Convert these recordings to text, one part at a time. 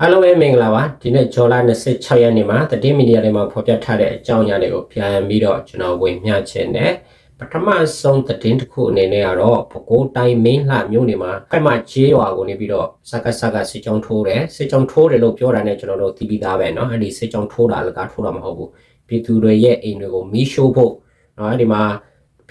အားလုံးပဲမင်္ဂလာပါဒီနေ့ဇော်လာ26ရက်နေ့မှာတတိမီဒီယာတွေမှာဖော်ပြထားတဲ့အကြောင်းအရာတွေကိုပြန်ပြီးတော့ကျွန်တော်ဝင်မျှချင်တယ်ပထမဆုံးသတင်းတစ်ခုအနေနဲ့ကတော့ပဲခူးတိုင်းမင်းလှမြို့နယ်မှာခိုက်မချေးရွာကိုနေပြီးတော့စကားစကားစစ်ကြောင်းထိုးတယ်စစ်ကြောင်းထိုးတယ်လို့ပြောတာနဲ့ကျွန်တော်တို့သိပြီးသားပဲเนาะအဲ့ဒီစစ်ကြောင်းထိုးတာလည်းကထိုးတာမဟုတ်ဘူးပြည်သူတွေရဲ့အိမ်တွေကိုမီးရှို့ဖို့เนาะအဲ့ဒီမှာ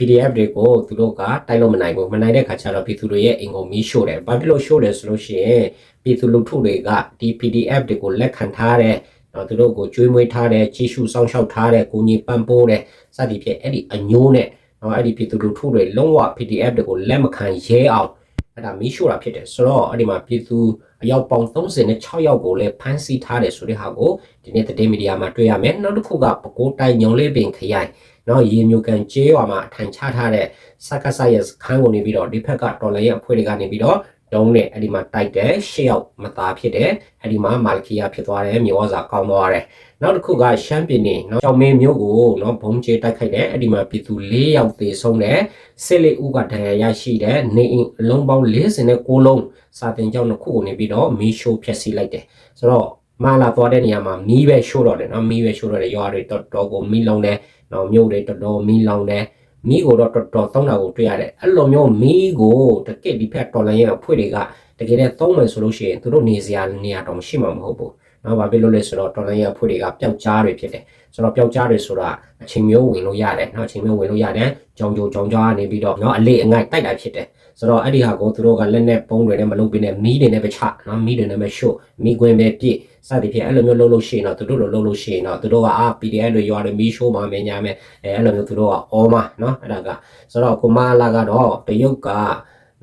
PDF တွေကိုသူတို့ကတိုက်လို့မနိုင်ဘူးမနိုင်တဲ့ခါကျတော့ပြည်သူတွေရဲ့အိမ်ကိုမီးရှို့တယ်ဘာဖြစ်လို့ရှို့တယ်ဆိုလို့ရှိရင်ပြည်သူလူထုတွေကဒီ PDF တွေကိုလက်ခံထားတဲ့နော်သူတို့ကိုကျွေးမွေးထားတဲ့ကြီးစုစောင့်ရှောက်ထားတဲ့ကိုကြီးပံ့ပိုးတဲ့စသည်ဖြင့်အဲ့ဒီအညိုးနဲ့နော်အဲ့ဒီပြည်သူလူထုတွေလုံးဝ PDF တွေကိုလက်မခံရဲအောင် အဲ့ဒါမီးရှို့တာဖြစ်တယ်ဆိုတော့အဲ့ဒီမှာပြည်သူအယောက်ပေါင်း36ယောက်ကိုလည်းဖမ်းဆီးထားတယ်ဆိုတဲ့ဟာကိုဒီနေ့သတင်းမီဒီယာမှာတွေ့ရမယ်နောက်တစ်ခုကပကိုးတိုင်းညုံလေးပင်ခရိုင်နော်ရေမျိုးကန်ကျေးရွာမှာအထိုင်ချထားတဲ့စက္ကဆရဲ့ခန်းကိုနေပြီးတော့ဒီဘက်ကတော်လည်းရဲ့အဖွဲ့တွေကနေပြီးတော့ တုံးနဲ့အဲ့ဒီမှာတိုက်တယ်ရှစ်ယောက်မသားဖြစ်တယ်အဲ့ဒီမှာမာလကီယာဖြစ်သွားတယ်မြေဝါစာကောင်းသွားတယ်နောက်တစ်ခုကရှမ်းပြည်နယ်နော်ကြောင်မင်းမျိုးကိုနော်ဘုံကျဲတိုက်ခိုက်တယ်အဲ့ဒီမှာပြည်သူ၄ယောက်သေဆုံးတယ်စစ်လေးဦးကဒဏ်ရာရရှိတယ်နေအိမ်အလုံးပေါင်း49လုံးစာတင်ကြောင်းတစ်ခုကိုနေပြီးတော့မီးရှို့ဖျက်ဆီးလိုက်တယ်ဆိုတော့မာလာသွားတဲ့နေရာမှာမီးပဲရှို့တော့တယ်နော်မီးပဲရှို့တော့တယ်ရွာတွေတော်တော်ကိုမီးလုံးတယ်နော်မြို့တွေတော်တော်မီးလောင်တယ် မီးကိုတော့တော်တော်သုံးတာကိုတွေ့ရတယ်အဲ့လိုမျိုးမီးကိုတကက်ဒီဖက်တော်လိုင်းရဲ့အဖွဲ့တွေကတကယ်နဲ့သုံးမယ်ဆိုလို့ရှိရင်သူတို့နေစရာနေရာတော့မရှိမှာမဟုတ်ဘူးနော်ဘာဖြစ်လို့လဲဆိုတော့တော်လိုင်းရဲ့အဖွဲ့တွေကပျောက်ကြားတွေဖြစ်တယ်ဆိုတော့ပျောက်ကြားတွေဆိုတာအချိန်မျိုးဝင်လို့ရတယ်နော်အချိန်မျိုးဝင်လို့ရတယ်ကြောင်ကြိုကြောင်ကြားကနေပြီးတော့နော်အလေးအငိုက်တိုက်တာဖြစ်တယ် ဆိုတော့အဲ့ဒီဟာကိုသူတို့ကလက်နဲ့ပုံးတွေနဲ့မလုပ်ပြနဲ့မီးတွေနဲ့ပဲချနော်မီးတွေနဲ့ပဲရှို့မီးခွင်းပဲပြည့်စသည်ဖြင့်အဲ့လိုမျိုးလုပ်လို့ရှိရင်တော့သူတို့လိုလုပ်လို့ရှိရင်တော့သူတို့ကအာ PDF တွေရွာတွေမီးရှို့မှာမညာမယ်အဲအဲ့လိုမျိုးသူတို့ကအော်မှာနော်အဲ့ဒါကဆိုတော့ကိုမလာကတော့တရုတ်က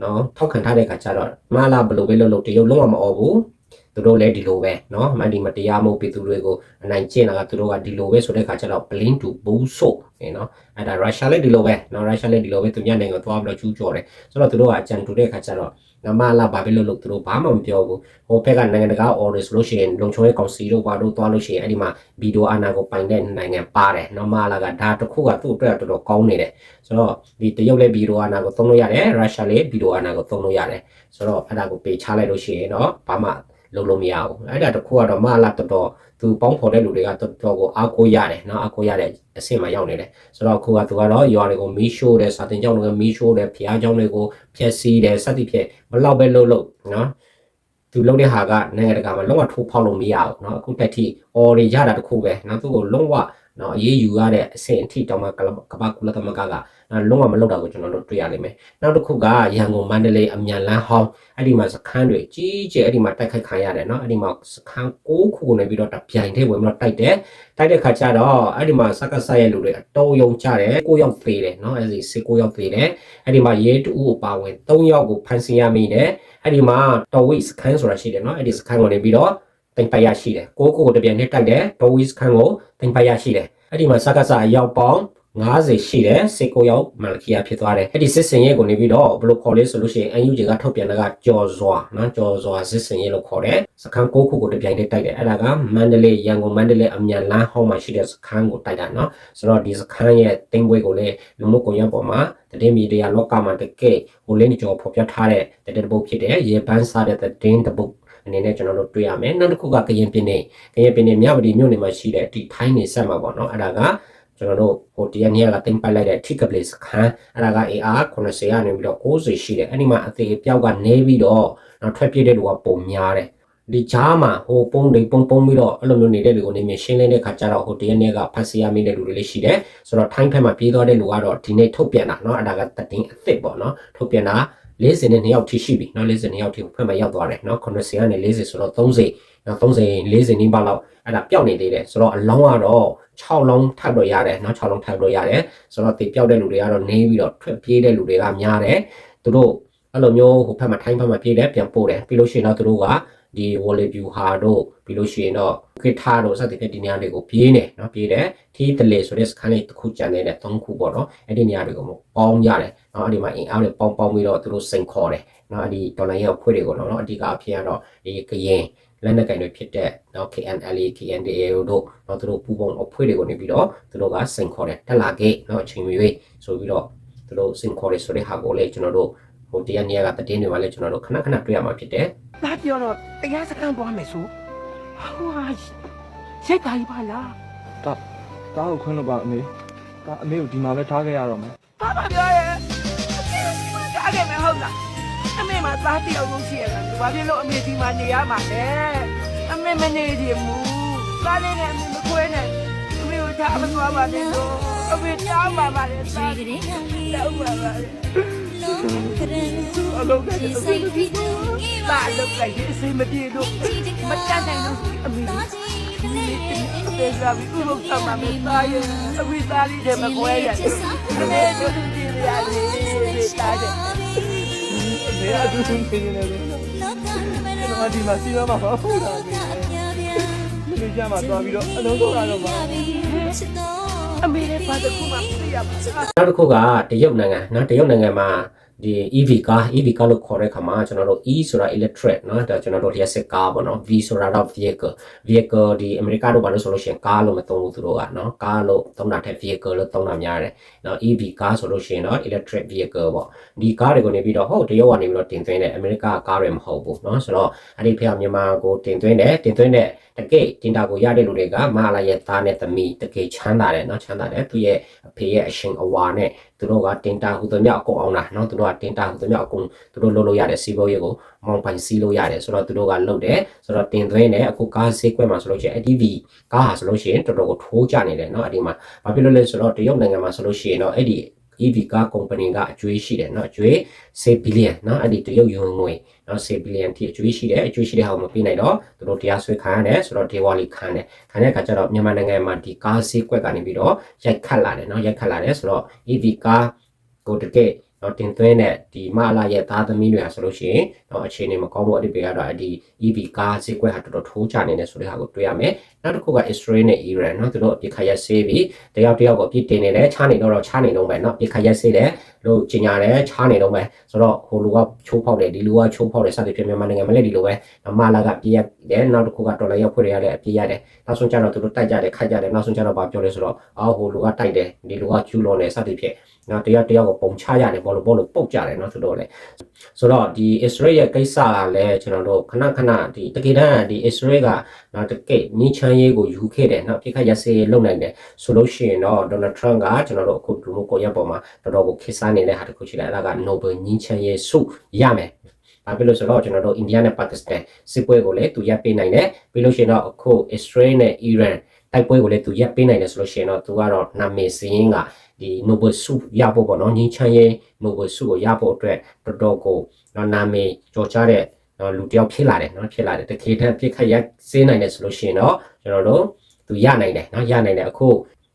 နော်ထောက်ခံထားတဲ့ခါကျတော့မလာဘယ်လိုပဲလုပ်လို့တရုတ်လုံးဝမအော်ဘူး သူတို့လည်းဒီလိုပဲเนาะမဒီမတရားမှုပြည်သူတွေကိုအနိုင်ကျင့်တာကသူတို့ကဒီလိုပဲဆိုတဲ့ခါကျတော့ blame to bullshit เนาะအဲ့ဒါရုရှားလည်းဒီလိုပဲเนาะရုရှားလည်းဒီလိုပဲသူညနိုင်ငံသွားပြီးတော့ကျူးကျော်တယ်ဆိုတော့သူတို့ကအကြံတူတဲ့ခါကျတော့ငမလာဘာပဲလို့လို့သူတို့ဘာမှမပြောဘူးဟိုဘက်ကနိုင်ငံတကာ order ဆိုလို့ရှိရင်လုံချုံရဲ့ကောင်စီတို့ဘာလို့သွားလို့ရှိရင်အဲ့ဒီမှာဗီဒီယိုအာနာကိုပိုင်တဲ့နိုင်ငံပါတယ်နော်မလာကဒါတစ်ခုကသူ့အတွက်တော်တော်ကောင်းနေတယ်ဆိုတော့ဒီတရုတ်လည်းဗီဒီယိုအာနာကိုသုံးလို့ရတယ်ရုရှားလည်းဗီဒီယိုအာနာကိုသုံးလို့ရတယ်ဆိုတော့အဲ့ဒါကိုပေချလိုက်လို့ရှိရင်တော့ဘာမှ လုံးလို့မရဘူးအဲ့ဒါတခုကတော့မလာတော်တော်သူပေါင်းဖော်တဲ့လူတွေကတော်တော်ကိုအားကိုးရတယ်နော်အားကိုးရတဲ့အဆင့်မှာရောက်နေတယ်ဆိုတော့အခုကသူကတော့ရွာတွေကိုမီးရှို့တယ်စာတင်ကျောင်းတွေကိုမီးရှို့တယ်ဖျားကျောင်းတွေကိုဖျက်ဆီးတယ်စသဖြင့်ဘလောက်ပဲလှုပ်လှုပ်နော်သူလှုပ်တဲ့ဟာကနိုင်ငံတကာမှာလုံးဝထိုးဖောက်လို့မရဘူးเนาะအခုတက်ထိ or တွေရတာတခုပဲเนาะသူ့ကိုလုံးဝเนาะအေးယူရတဲ့အဆင့်အထိတောင်မှကကပကုလသမဂ္ဂက လုံးဝမလုပ်တာကိုကျွန်တော်တို့တွေ့ရလိမ့်မယ်နောက်တစ်ခုကရန်ကုန်မန္တလေးအမြန်လန်းဟောင်းအဲ့ဒီမှာစခန်းတွေကြီးကျယ်အဲ့ဒီမှာတိုက်ခိုက်ခံရတယ်နော်အဲ့ဒီမှာစခန်း6ခုနဲ့ပြီးတော့တပြိုင်တည်းဝင်ပြီးတော့တိုက်တယ်တိုက်တဲ့ခါကျတော့အဲ့ဒီမှာစကားဆက်ရဲ့လူတွေအတော်ယုံကြတယ်6ယောက်ဖေးတယ်နော်အဲ့ဒီ6ယောက်ဖေးတယ်အဲ့ဒီမှာရဲတူကိုပါဝင်3ယောက်ကိုဖမ်းဆီးရမိတယ်အဲ့ဒီမှာတော်ဝိစခန်းဆိုတာရှိတယ်နော်အဲ့ဒီစခန်းကိုနေပြီးတော့တင်ပိုက်ရရှိတယ်ကိုကိုကိုတပြန်နဲ့တိုက်တယ်ဒေါ်ဝီစခန်းကိုတင်ပိုက်ရရှိတယ်အဲ့ဒီမှာစကားစာရောက်ပေါင်း 90ရှိတယ်စေကိုရောက်မလကီယာဖြစ်သွားတယ်အဲ့ဒီစစ်စင်ရဲကိုနေပြီးတော့ဘယ်လိုခေါ်လဲဆိုလို့ရှိရင် UNG ကထုတ်ပြန်တာကကြော်စွာနော်ကြော်စွာစစ်စင်ရဲလို့ခေါ်တယ်စခန်း၉ခုကိုတပြိုင်တည်းတိုက်တယ်အဲ့ဒါကမန္တလေးရန်ကုန်မန္တလေးအမြန်လမ်းဟောင်းမှာရှိတဲ့စခန်းကိုတိုက်တာနော်ဆိုတော့ဒီစခန်းရဲ့တင်ပွဲကိုလည်းလူမှုကွန်ရက်ပေါ်မှာတည်မီဒီယာလောကမှာတကယ်ဟိုလင်းကြော်ဖော်ပြထားတဲ့တည်တဲ့ပုတ်ဖြစ်တယ်ရေပန်းစားတဲ့တင်းတပုတ်အနေနဲ့ကျွန်တော်တို့တွေ့ရမယ်နောက်တစ်ခုကကရင်ပြည်နယ်ကရင်ပြည်နယ်မြဝတီမြို့နယ်မှာရှိတဲ့ဒီထိုင်းနေဆက်မှာပေါ့နော်အဲ့ဒါက ကျွန်တော်တို့ဟိုတရနေ့ကတင်ပိုက်လိုက်တဲ့ tick place ခန်းအဲ့ဒါက AR 90ကနေပြီးတော့90ရှိတယ်အဲ့ဒီမှာအသေးအပြောက်ကနေပြီးတော့နောက်ထွက်ပြေးတဲ့လူကပုံများတယ်ဒီကြားမှာဟိုပုံတွေပုံပုံပြီးတော့အဲ့လိုမျိုးနေတဲ့လူကိုနေမြင်ရှင်းလင်းတဲ့ခါကျတော့ဟိုတရနေ့ကဖတ်စီရမိတဲ့လူတွေလည်းရှိတယ်ဆိုတော့ထိုင်းဖက်မှာပြေးသွားတဲ့လူကတော့ဒီနေ့ထုတ်ပြန်တာเนาะအဲ့ဒါကတည်င်းအစ်စ်ပေါ့เนาะထုတ်ပြန်တာ40နဲ့2ယောက်ထိရှိပြီเนาะ40 2ယောက်ထိဖက်မှာရောက်သွားတယ်เนาะ90ကနေ40ဆိုတော့30နော်30 40နီးပါးလောက်အဲ့ဒါပျောက်နေသေးတယ်ဆိုတော့အလောင်းကတော့ 6လုံးထပ်လို့ရတယ်နော်6လုံးထပ်လို့ရတယ်ဆိုတော့တေပျောက်တဲ့လူတွေကတော့နေပြီးတော့ထွက်ပြေးတဲ့လူတွေကများတယ်သူတို့အဲ့လိုမျိုးဟိုဖက်မှာထိုင်းဖက်မှာပြေးတယ်ပြန်ပို့တယ်ပြီးလို့ရှိရင်တော့သူတို့ကဒီ volley view ဟာတို့ပြီးလို့ရှိရင်တော့ခိထားတို့စသဖြင့်ဒီနေရာတွေကိုပြေးနေနော်ပြေးတယ်ထီးတလေဆိုတဲ့စခန်းလေးတစ်ခုကျန်နေတဲ့၃ခုပေါ့နော်အဲ့ဒီနေရာတွေကိုပေါင်းရတယ်နော်အဲ့ဒီမှာအင်အားတွေပေါင်းပေါင်းပြီးတော့သူတို့စိန်ခေါ်တယ်နော်အဲ့ဒီဒေါ်လာရဲ့အဖွဲ့တွေကိုနော်အဓိကအဖြစ်ကတော့ဒီကရင် လက်နက်ကင်တွေဖြစ်တဲ့နော် KNLA KNDA တို့နော်သူတို့ပူပေါင်းအဖွဲ့တွေကိုနေပြီးတော့သူတို့ကစိန်ခေါ်တယ်တက်လာခဲ့နော်အချိန်မရွေးဆိုပြီးတော့သူတို့စိန်ခေါ်တယ်ဆိုတဲ့ဟာကိုလည်းကျွန်တော်တို့ဟိုတရားနေရာကတည်င်းတွေမှာလည်းကျွန်တော်တို့ခဏခဏတွေ့ရမှာဖြစ်တယ်။ဒါပြောတော့တရားစခန်းသွားမယ်ဆိုဟိုဟာရိတ်တာကြီးပါလားတာတာကိုခွင့်လို့ပါအမေတာအမေကိုဒီမှာပဲထားခဲ့ရတော့မယ်ဘာမှပြောရဲကားခဲ့မယ်ဟုတ်လား အမေမသားတယောက်လုံးရှိရတာဘာဖြစ်လို့အမေဒီမှာနေရမှာလဲအမေမနေချင်ဘူးသားလေးနဲ့အမေမခွဲနဲ့အမေကိုထားမသွားပါနဲ့တော့အမေတောင်းပါပါလေသားတောင်းပါပါလေအလုပ်ကလည်းပါလုပ်လိုက်ရင်အစိမပြေတော့မတတ်နိုင်တော့အမေပေကပြီးဥပုသ္တမမေသားရဲ့အဝိသားလေးတွေမကွဲရတယ်အမေတို့ကြည့်ရလေတာတဲ့အ နေအတူတူနေနေတယ်ကျွန်တော်ဒီမှာစီမံမှာမဟုတ်တာပဲမင်းကြမှာသွားပြီးတော့အလုံးစုံလာတော့မှာအမေရဲ့ဘာတစ်ခုမှမသိရပါဘူးနောက်တစ်ခုကတရုတ်နိုင်ငံနော်တရုတ်နိုင်ငံမှာ ဒီ EV ကား EV ကားလို့ခေါ်တဲ့ခါမှာကျွန်တော်တို့ E ဆိုတာ electric เนาะဒါကျွန်တော်တို့လျှက်စစ်ကားပေါ့เนาะ V ဆိုတာတော့ vehicle vehicle ဒီအမေရိကတို့ဘာလို့ဆိုလို့ရှိရင်ကားလို့မသုံးဘူးသူတို့ကเนาะကားလို့သုံးတာထက် vehicle လို့သုံးတာများတယ်เนาะ EV ကားဆိုလို့ရှိရင်တော့ electric vehicle ပေါ့ဒီကားတွေကိုနေပြီးတော့ဟုတ်တရုတ်ကနေပြီးတော့တင်သွင်းတဲ့အမေရိကကားတွေမဟုတ်ဘူးเนาะဆိုတော့အဲ့ဒီဖေကမြန်မာကိုတင်သွင်းတယ်တင်သွင်းတဲ့တကယ်တင်တာကိုရတဲ့လူတွေကမဟာလာရဲ့သားနဲ့သမီးတကယ်ချမ်းသာတယ်เนาะချမ်းသာတယ်သူရဲ့အဖေရဲ့အရှင်အဝါနဲ့ သူတို့ကတင်တာဟူသမျှအကုန်အောင်တာနော်သူတို့ကတင်တာဟူသမျှအကုန်သူတို့လုပ်လို့ရတဲ့စီးပွားရေးကိုမောင်းပိုင်စီးလို့ရတယ်ဆိုတော့သူတို့ကလုပ်တယ်ဆိုတော့တင်သွင်းတယ်အခုကားဈေးကွက်မှာဆိုလို့ရှိရင် ATV ကားဟာဆိုလို့ရှိရင်တော်တော်ကိုထိုးကြနေတယ်နော်အဲ့ဒီမှာဘာဖြစ်လို့လဲဆိုတော့တရုတ်နိုင်ငံမှာဆိုလို့ရှိရင်တော့အဲ့ဒီ EV ကား company ကအကျွေးရှိတယ်เนาะအကျွေး10 billion เนาะအဲ့ဒီတရုတ်ယွမ်ငွေเนาะ10 billion ထိအကျွေးရှိတယ်အကျွေးရှိတဲ့ဟာကိုမပြနိုင်တော့သူတို့တရားစွဲခံရတယ်ဆိုတော့ဒေဝါလီခံတယ်ခံတဲ့အခါကျတော့မြန်မာနိုင်ငံမှာဒီကားဈေးကွက်ကနေပြီးတော့ရိုက်ခတ်လာတယ်เนาะရိုက်ခတ်လာတယ်ဆိုတော့ EV ကား ကိုတကယ် တော့တင်သွင်းတဲ့ဒီမလာရဲ့သားသမီးတွေဟာဆိုလို့ရှိရင်တော့အခြေအနေမကောင်းဘူးအတိတ်ကတော့ဒီ EV ကားဈေးကွက်ဟာတော်တော်ထိုးကျနေတယ်ဆိုတဲ့ဟာကိုတွေ့ရမယ်နောက်တစ်ခုက Israel နဲ့ Iran เนาะသူတို့အပြစ်ခတ်ရက်ဆေးပြီးတယောက်တယောက်ကိုအပြစ်တင်နေတယ်ချားနေတော့တော့ချားနေတော့ပဲเนาะအပြစ်ခတ်ရက်ဆေးတယ် လို့ကြီးညာတယ်ချားနေတော့ပဲဆိုတော့ဟိုလူကချိုးဖောက်တယ်ဒီလူကချိုးဖောက်တယ်စသဖြင့်မြန်မာနိုင်ငံမှာလည်းဒီလိုပဲမလာကပြည့်ရတယ်နောက်တစ်ခုကတော်လိုင်းရောက်ဖွေရလည်းအပြည့်ရတယ်နောက်ဆုံးကျတော့သူတို့တိုက်ကြတယ်ခိုက်ကြတယ်နောက်ဆုံးကျတော့ဘာပြောလဲဆိုတော့အော်ဟိုလူကတိုက်တယ်ဒီလူကကျူးလွန်တယ်စသဖြင့်နော်တယောက်တယောက်ကိုပုံချရတယ်ဘောလို့ဘောလို့ပုတ်ကြတယ်နော်သူတို့လည်းဆိုတော့ဒီ Israel ရဲ့ကိစ္စကလည်းကျွန်တော်တို့ခဏခဏဒီတကယ်တမ်းဒီ Israel က နော်တကယ်ညချမ်းရေးကိုယူခဲ့တယ်နော်ပြစ်ခတ်ရစေးလုပ်နိုင်တယ်ဆိုလို့ရှိရင်တော့ Donald Trump ကကျွန်တော်တို့အခုဒီလိုကိုရပေါ်မှာတော်တော်ကိုခေတ်စားနေတဲ့ဟာတစ်ခုရှိတယ်အဲ့ဒါက Nobel ညချမ်းရေးဆုရမယ်ဘာဖြစ်လို့ဆိုတော့ကျွန်တော်တို့အိန္ဒိယနဲ့ပါကစ္စတန်စစ်ပွဲကိုလည်းသူရပ်ပေးနိုင်တယ်ပြီးလို့ရှိရင်တော့အခု Israel နဲ့ Iran တိုက်ပွဲကိုလည်းသူရပ်ပေးနိုင်တယ်ဆိုလို့ရှိရင်တော့သူကတော့နာမည်စင်းကဒီ Nobel ဆုရဖို့ပေါ့နော်ငင်းချမ်းရေး Nobel ဆုကိုရဖို့အတွက်တော်တော်ကိုနော်နာမည်ကြော်ကြားတဲ့ နော်လူတစ်ယောက်ဖြစ်လာတယ်နော်ဖြစ်လာတယ်တကယ်တမ်းပြစ်ခတ်ရက်စင်းနိုင်တယ်ဆိုလို့ရှိရင်တော့ကျွန်တော်တို့သူရနိုင်တယ်နော်ရနိုင်တယ်အခု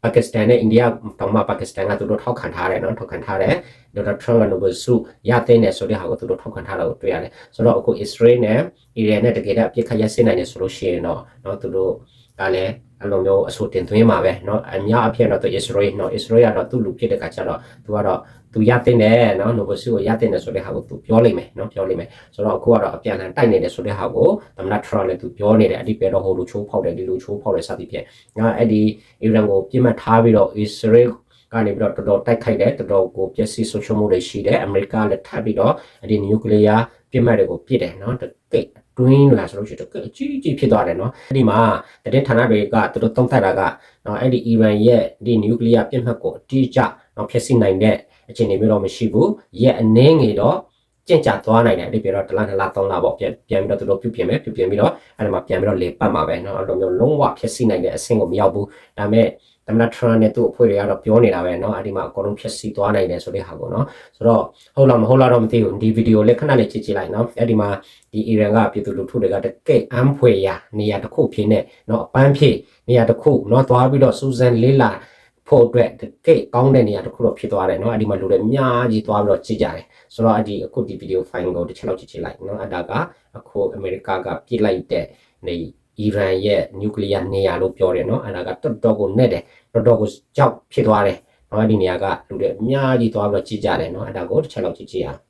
ပါကစ္စတန်နဲ့အိန္ဒိယတောင်မှပါကစ္စတန်ကသူတို့ထောက်ခံထားတယ်နော်ထောက်ခံထားတယ်ဒေါက်တာထရမ့်က Nobel ဆုရတဲ့နယ်ဆိုတဲ့ဟာကိုသူတို့ထောက်ခံထားတာကိုတွေ့ရတယ်ဆိုတော့အခု Israel နဲ့ Iran နဲ့တကယ်တမ်းပြစ်ခတ်ရက်စင်းနိုင်တယ်ဆိုလို့ရှိရင်တော့နော်သူတို့ကလည်း အဲ့လိုမျိုးအဆိုတင်သွင်းမှာပဲเนาะအများအပြည့်တော့သူ Israel เนาะ Israel ကတော့သူ့လူဖြစ်တဲ့ခါကျတော့သူကတော့သူရတဲ့နဲ့เนาะ Nobel ဆုကိုရတဲ့နဲ့ဆိုတဲ့ဟာကိုသူပြောလိမ့်မယ်เนาะပြောလိမ့်မယ်ဆိုတော့အခုကတော့အပြန်အလှန်တိုက်နေတယ်ဆိုတဲ့ဟာကိုသမ္မတ Trump လည်းသူပြောနေတယ်အတိပဲတော့ဟိုလူချိုးဖောက်တယ်ဒီလူချိုးဖောက်တယ်စသည်ဖြင့်ငါအဲ့ဒီ Iran ကိုပြစ်မှတ်ထားပြီးတော့ Israel ကနေပြီးတော့တော်တော်တိုက်ခိုက်တယ်တော်တော်ကိုပျက်စီးဆုံးရှုံးမှုတွေရှိတယ်အမေရိကလည်းထပ်ပြီးတော့အဲ့ဒီနျူကလ িয়ার ပြစ်မှတ်တွေကိုပြစ်တယ်เนาะတကယ်တွ green လာဆိုလို့ရှိရင်တော့အကြီးအကြီးဖြစ်သွားတယ်နော်အဲ့ဒီမှာတည်ဌာနတွေကသူတို့သုံးသပ်တာကနော်အဲ့ဒီ Iran ရဲ့ဒီ nuclear ပြစ်မှတ်ကိုအတိအကျနော်ဖျက်ဆီးနိုင်တဲ့အခြေအနေမျိုးတော့မရှိဘူးရက်အနည်းငယ်တော့ကြင့်ကြသွားနိုင်တယ်အဲ့ဒီပြီးတော့တစ်လနှစ်လသုံးလပေါ့ပြန်ပြန်ပြီးတော့သူတို့ပြုပြင်မယ်ပြုပြင်ပြီးတော့အဲ့ဒီမှာပြန်ပြီးတော့လေပတ်မှာပဲနော်အဲ့လိုမျိုးလုံးဝဖျက်ဆီးနိုင်တဲ့အဆင့်ကိုမရောက်ဘူးဒါပေမဲ့ သမ္မတထရန့်နဲ့သူ့အဖွဲ့တွေကတော့ပြောနေတာပဲเนาะအဲ့ဒီမှာအကုန်လုံးဖျက်ဆီးသွားနိုင်တယ်ဆိုတဲ့ဟာကိုเนาะဆိုတော့ဟုတ်လားမဟုတ်လားတော့မသိဘူးဒီဗီဒီယိုလေးခဏလေးကြည့်ကြည့်လိုက်เนาะအဲ့ဒီမှာဒီအီရန်ကပြည်သူလူထုတွေကတကယ်အမ်းဖွေရာနေရာတစ်ခုဖြစ်နေเนาะအပန်းဖြစ်နေရာတစ်ခုเนาะသွားပြီးတော့စူဇန်လေးလာဖို့အတွက်တကယ်ကောင်းတဲ့နေရာတစ်ခုတော့ဖြစ်သွားတယ်เนาะအဲ့ဒီမှာလူတွေအများကြီးသွားပြီးတော့ကြည့်ကြတယ်ဆိုတော့အဲ့ဒီအခုဒီဗီဒီယိုဖိုင်ကိုတစ်ချက်လောက်ကြည့်ကြည့်လိုက်เนาะအဲ့ဒါကအခုအမေရိကကပြစ်လိုက်တဲ့နေ အီရန်ရဲ့နျူကလ িয়ার နေရာလို့ပြောတယ်နော်အဲ့ဒါကတော်တော်ကိုနဲ့တယ်တော်တော်ကိုကြောက်ဖြစ်သွားတယ်နော်ဒီနေရာကလူတွေအများကြီးသွားပြီးတော့ကြည့်ကြတယ်နော်အဲ့ဒါကိုတစ်ချက်လောက်ကြည့်ကြည့်ရအောင်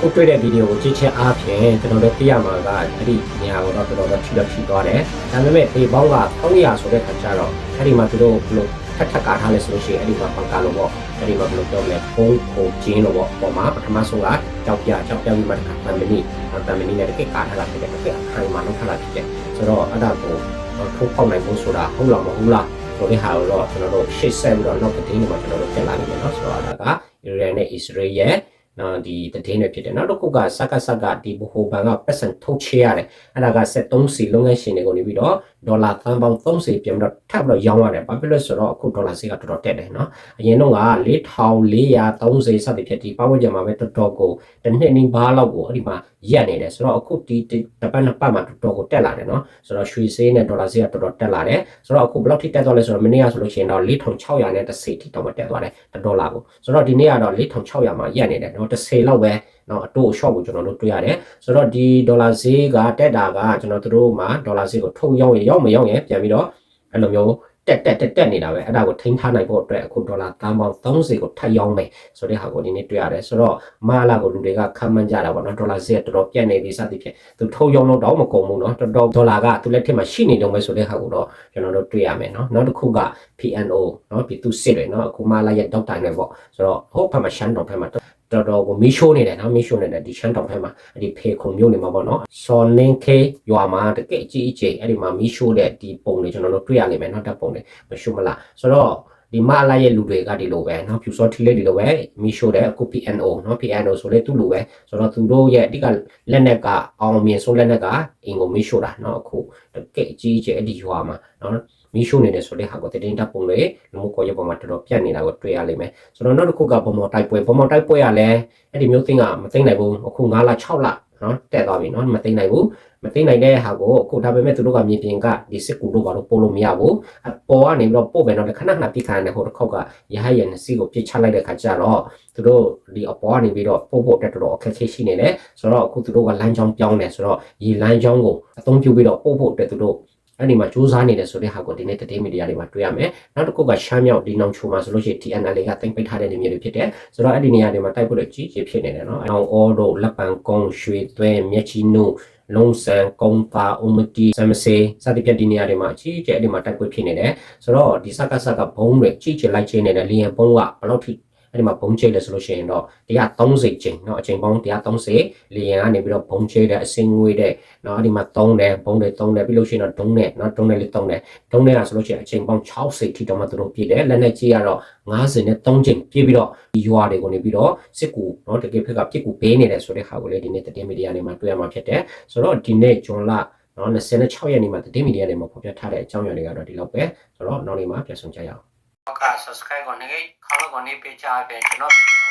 ခုတွေ့တဲ့ဗီဒီယိုကိုကြည့်ချင်းအားဖြင့်ကျွန်တော်တို့သိရမှာကအဲ့ဒီနေရာကိုတော့တော်တော်ထိတော့ထိသွားတယ်ဒါပေမဲ့ဒီဘောင်းက300ဆိုတဲ့ခါကျတော့အဲ့ဒီမှာသူတို့ဘလို့ထက်ထက်ကာထားလဲဆိုလို့ရှိရင်အဲ့ဒီမှာបង្ကာလို့ပေါ့အဲ့ဒီမှာဘလို့ပြောမလဲဖုန်းကိုကျင်းလို့ပေါ့ပေါ်မှာပထမဆုံးကကြောက်ပြကြောက်ပြပြီးမှတခါတမနီတမနီနဲ့တကယ်ကာထားတာဖြစ်တယ်တကယ်အခိုင်အမာလုပ်ထားတာဖြစ်တယ်ဆိုတော့အဲ့ဒါကိုထုတ်ပေါက်နိုင်ဖို့ဆိုတာဟုတ်လားမဟုတ်လားဆိုတဲ့ဟာကိုတော့ကျွန်တော်တို့ရှေ့ဆက်ပြီးတော့နောက်တစ်တင်းတွေမှာကျွန်တော်တို့ပြန်လာနေမယ်เนาะဆိုတော့ဒါက Iran နဲ့ Israel ရဲ့ နော်ဒီတည်င်းတွေဖြစ်တယ်နောက်တစ်ခုကစကစကဒီဘဟိုဘန်ကပတ်စံထုတ်ချရတယ်အဲ့ဒါက73စီလုပ်ငန်းရှင်တွေကိုနေပြီးတော့ ဒေါ်လာသန်းပေါင်း30ပြန်ပြီးတော့ထပ်ပြီးတော့ရောင်းရတယ်ဘာဖြစ်လို့ဆိုတော့အခုဒေါ်လာဈေးကတော်တော်တက်တယ်နော်အရင်တော့က4430စသည်ဖြစ်ဒီပတ်ဝန်းကျင်မှာပဲတော်တော်ကိုတစ်နှစ်နီးပါးလောက်ကိုအဲ့ဒီမှာရက်နေတယ်ဆိုတော့အခုဒီတစ်ပတ်နှစ်ပတ်မှာတော်တော်ကိုတက်လာတယ်နော်ဆိုတော့ရွှေဈေးနဲ့ဒေါ်လာဈေးကတော်တော်တက်လာတယ်ဆိုတော့အခုဘယ်လောက်ထိတက်သွားလဲဆိုတော့မနေ့ကဆိုလို့ရှိရင်တော့4600နဲ့30ထိတော့မတက်သွားတယ်ဒေါ်လာကိုဆိုတော့ဒီနေ့ကတော့4600မှာရက်နေတယ်နော်30လောက်ပဲနော်အတိုးအလျှော့ကိုကျွန်တော်တို့တွေ့ရတယ်ဆိုတော့ဒီဒေါ်လာဈေးကတက်တာကကျွန်တော်တို့မှာဒေါ်လာဈေးကိုထုတ်ရောင်းရင်ရောက်မရောက်ရင်ပြန်ပြီးတော့အဲ့လိုမျိုးတက်တက်တက်တက်နေတာပဲအဲ့ဒါကိုထိန်းထားနိုင်ဖို့အတွက်အခုဒေါ်လာတန်ပေါင်း30ကိုထပ်ရောင်းမယ်ဆိုတဲ့ဟာကိုဒီနေ့တွေ့ရတယ်ဆိုတော့မာလာကိုလူတွေကခံမှန်းကြတာပေါ့နော်ဒေါ်လာဈေးကတော်တော်ပြတ်နေပြီစသဖြင့်သူထုတ်ရောင်းလို့တော့မကုန်ဘူးနော်တော်တော်ဒေါ်လာကသူလက်ထက်မှာရှိနေတော့မယ်ဆိုတဲ့ဟာကိုတော့ကျွန်တော်တို့တွေ့ရမယ်နော်နောက်တစ်ခုက PNO နော်ပြည်သူစစ်တွေနော်အခုမာလာရဲ့ဒေါက်တာနဲ့ပေါ့ဆိုတော့ဟိုဘက်မှာရှမ်းတော်ဘက်မှာ တော်တော်ကိုမီရှိုးနေတယ်နော်မီရှိုးနေတယ်ဒီရှမ်းတောင်ဘက်မှာအဲ့ဒီဖေခုံမျိုးနေမှာပေါ့နော်စော်နင်းခေရွာမှာတကယ်ကြီးအကြီးအဲ့ဒီမှာမီရှိုးတဲ့ဒီပုံတွေကျွန်တော်တို့တွေ့ရလိမ့်မယ်နော်တပ်ပုံတွေမရှိုးမလားဆိုတော့ဒီမအလိုက်ရဲ့လူတွေကဒီလိုပဲเนาะဖြူစောထီလေးဒီလိုပဲမီရှိုးတဲ့အခု PNO เนาะ PNO ဆိုလေသူ့လိုပဲဆိုတော့သူတို့ရဲ့အဓိကလက်နက်ကအောင်မြင်ဆုံးလက်နက်ကအင်ကိုမီရှိုးတာเนาะအခုတကယ်ကြီးအကြီးအဲ့ဒီရွာမှာเนาะ မီရှိုးနေတယ်ဆိုတဲ့ဟာကိုတင်တပ်ပုံတွေလူမှုကွန်ရက်ပေါ်မှာတော်တော်ပြတ်နေတာကိုတွေ့ရလိမ့်မယ်ဆိုတော့နောက်တစ်ခုကပုံမော်တိုက်ပွဲပုံမော်တိုက်ပွဲကလည်းအဲ့ဒီမျိုးသင်းကမသိမ့်နိုင်ဘူးအခု9လ6လနော်တက်သွားပြီနော်မသိမ့်နိုင်ဘူးမသိမ့်နိုင်တဲ့ဟာကိုအခုဒါပေမဲ့သူတို့ကမြေပြင်ကဒီစစ်ကူတို့ဘာလို့ပို့လို့မရဘူးအပေါ်ကနေပြီးတော့ပို့ပဲတော့ခဏခဏပြစ်ခါနေဟိုတစ်ခေါက်ကရဟယန်စီကိုပြစ်ချလိုက်တဲ့ခါကျတော့သူတို့ဒီအပေါ်ကနေပြီးတော့ပို့ဖို့တက်တော်တော်အခက်အခဲရှိနေတယ်ဆိုတော့အခုသူတို့ကလမ်းကြောင်းပြောင်းတယ်ဆိုတော့ဒီလမ်းကြောင်းကိုအသုံးပြုပြီးတော့ပို့ဖို့တက်သူတို့ အဲ့ဒီမှာစူးစမ်းနေတယ်ဆိုတဲ့ဟာကိုဒီနေ့တတိမီဒီယာတွေမှာတွေ့ရမယ်နောက်တစ်ခုကရှမ်းမြောက်ဒီနောင်ချိုမှာဆိုလို့ရှိရင် TNL ကတင်ပိတ်ထားတဲ့နေမျိုးတွေဖြစ်တယ်ဆိုတော့အဲ့ဒီနေရာတွေမှာတိုက်ဖို့ကြီးကြီးဖြစ်နေတယ်နော်အောင်အော်တို့လက်ပံကုန်းရွှေသွဲမြက်ချီနုလုံးဆန်ကုန်းပါအုံမတီဆမ်စေစသည်ဖြင့်ဒီနေရာတွေမှာအကြီးကျယ်အဲ့ဒီမှာတိုက်ပွဲဖြစ်နေတယ်ဆိုတော့ဒီစကစကဘုံတွေကြီးကျယ်လိုက်ချင်းနေတဲ့လီယံဘုံကဘယ်လောက်ထိ အဲ့ဒီမှာဘုံချိတ်လဲဆိုလို့ရှိရင်တော့130ကျိန်เนาะအချိန်ပေါင်း130လီယံကနေပြီးတော့ဘုံချိတ်တဲ့အစင်ငွေတဲ့เนาะအဲ့ဒီမှာ3တယ်ဘုံတွေ3တယ်ပြီးလို့ရှိရင်တော့ဒုံးနဲ့เนาะဒုံးနဲ့လေး3တယ်ဒုံးနဲ့ကဆိုလို့ရှိရင်အချိန်ပေါင်း60ထိတောင်မှသူတို့ပြည့်တယ်လက်နဲ့ကြီးကတော့90နဲ့3ကျိန်ပြည့်ပြီးတော့ဒီရွာတွေကိုနေပြီးတော့စစ်ကူเนาะတကယ်ဖက်ကပြစ်ကူပေးနေတယ်ဆိုတဲ့ဟာကိုလည်းဒီနေ့တတိမီဒီယာတွေမှာတွေ့ရမှာဖြစ်တယ်ဆိုတော့ဒီနေ့ဂျွန်လနော်26ရက်နေ့မှာတတိမီဒီယာတွေမှာဖော်ပြထားတဲ့အကြောင်းအရာတွေကတော့ဒီလောက်ပဲဆိုတော့နောက်နေ့မှာပြန်ဆောင်ကြရအောင်ဟုတ်ကဲ့ subscribe ကိုနေ ခေါင်းကနေပေးချပေးကျွန်တော်ဗီဒီယို